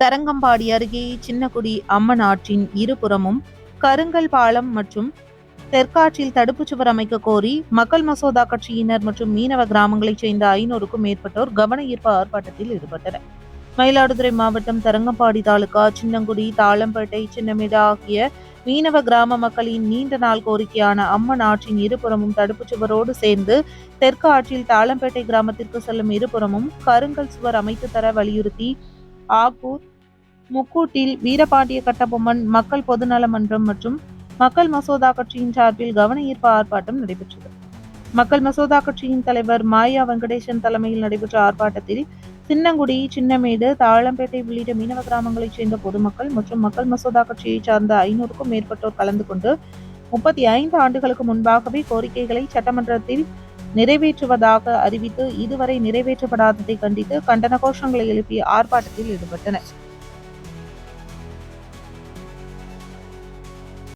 தரங்கம்பாடி அருகே சின்னக்குடி அம்மன் ஆற்றின் இருபுறமும் கருங்கல் பாலம் மற்றும் தெற்காற்றில் தடுப்புச் சுவர் அமைக்க கோரி மக்கள் மசோதா கட்சியினர் மற்றும் மீனவ கிராமங்களைச் சேர்ந்த ஐநூறுக்கும் மேற்பட்டோர் கவன ஈர்ப்பு ஆர்ப்பாட்டத்தில் ஈடுபட்டனர். மயிலாடுதுறை மாவட்டம் தரங்கம்பாடி தாலுகா சின்னங்குடி தாளம்பேட்டை சின்னமேடா ஆகிய மீனவ கிராம மக்களின் நீண்ட நாள் கோரிக்கையான அம்மன் ஆற்றின் இருபுறமும் தடுப்புச் சுவரோடு சேர்ந்து தெற்கு ஆற்றில் தாளம்பேட்டை கிராமத்திற்கு செல்லும் இருபுறமும் கருங்கல் சுவர் அமைத்து தர வலியுறுத்தி ஆகூர் முக்கூட்டில் வீரபாண்டிய கட்டபொம்மன் மக்கள் பொதுநல மன்றம் மற்றும் மக்கள் மசோதா கட்சியின் சார்பில் கவன ஈர்ப்பு ஆர்ப்பாட்டம் நடைபெற்றது. மக்கள் மசோதா கட்சியின் தலைவர் மாயா வெங்கடேசன் தலைமையில் நடைபெற்ற ஆர்ப்பாட்டத்தில் சின்னங்குடி சின்னமேடு தாளம்பேட்டை உள்ளிட்ட மீனவ கிராமங்களைச் சேர்ந்த பொதுமக்கள் மற்றும் மக்கள் மசோதா கட்சியை சார்ந்த ஐநூறுக்கும் மேற்பட்டோர் கலந்து கொண்டு முப்பத்தி ஐந்து ஆண்டுகளுக்கு முன்பாகவே கோரிக்கைகளை சட்டமன்றத்தில் நிறைவேற்றுவதாக அறிவித்து இதுவரை நிறைவேற்றப்படாததை கண்டித்து கண்டன கோஷங்களை எழுப்பி ஆர்ப்பாட்டத்தில் ஈடுபட்டனர்.